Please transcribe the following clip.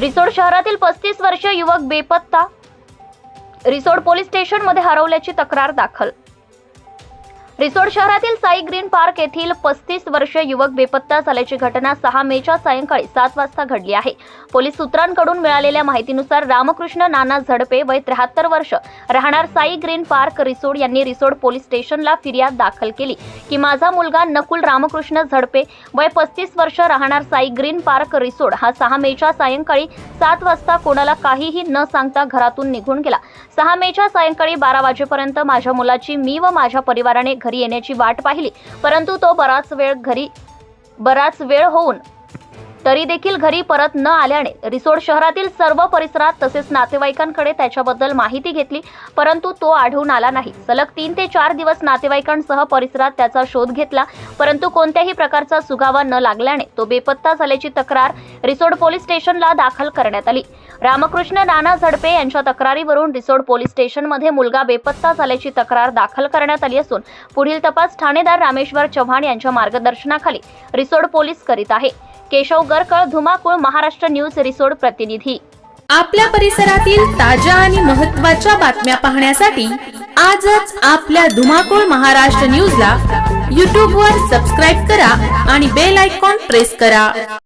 रिसोड शहरातील पस्तीस वर्षीय युवक बेपत्ता. रिसोड पोलीस स्टेशनमध्ये हरवल्याची तक्रार दाखल. रिसोड शहरातील साई ग्रीन पार्क येथील पस्तीस वर्षीय युवक बेपत्ता झाल्याची घटना सहा मेच्या सायंकाळी सात वाजता घडली आहे. पोलीस सूत्रांकडून मिळालेल्या माहितीनुसार रामकृष्ण नाना झडपे वय त्र्याहत्तर वर्ष राहणार साई ग्रीन पार्क रिसोड यांनी रिसोड पोलीस स्टेशनला फिर्याद दाखल केली की माझा मुलगा नकुल रामकृष्ण झडपे वय पस्तीस वर्ष राहणार साई ग्रीन पार्क रिसोड हा सहा मेच्या सायंकाळी सात वाजता कोणाला काहीही न सांगता घरातून निघून गेला. सहा मेच्या सायंकाळी बारा वाजेपर्यंत माझ्या मुलाची मी व माझ्या परिवाराने घरी येण्याची वाट पाहिली. परंतु तो बराच वेळ घरी बराच वेळ होऊन तरी देखील घरी परत न आल्याने रिसोड शहरातील सर्व परिसरात तसेच नातेवाईकांकडे त्याच्याबद्दल माहिती घेतली. परंतु तो आढळून आला नाही. सलग तीन ते चार दिवस नातेवाईकांसह परिसरात त्याचा शोध घेतला. परंतु कोणत्याही प्रकारचा सुगावा न लागल्याने तो बेपत्ता झाल्याची तक्रार रिसोड पोलीस स्टेशनला दाखल करण्यात आली. रामकृष्ण नाना झडपे यांच्या तक्रारीवरून रिसोड पोलीस स्टेशनमध्ये मुलगा बेपत्ता झाल्याची तक्रार दाखल करण्यात आली असून पुढील तपास ठाणेदार रामेश्वर चव्हाण यांच्या मार्गदर्शनाखाली रिसोड पोलीस करीत आहे. केशव गरकळ धुमाकूळ महाराष्ट्र न्यूज रिसोड प्रतिनिधी. आपल्या परिसरातील ताज्या आणि महत्त्वाच्या बातम्या पाहण्यासाठी आजच आपल्या धुमाकूळ महाराष्ट्र न्यूजला यूट्यूबवर सबस्क्राईब करा आणि बेल आयकॉन प्रेस करा.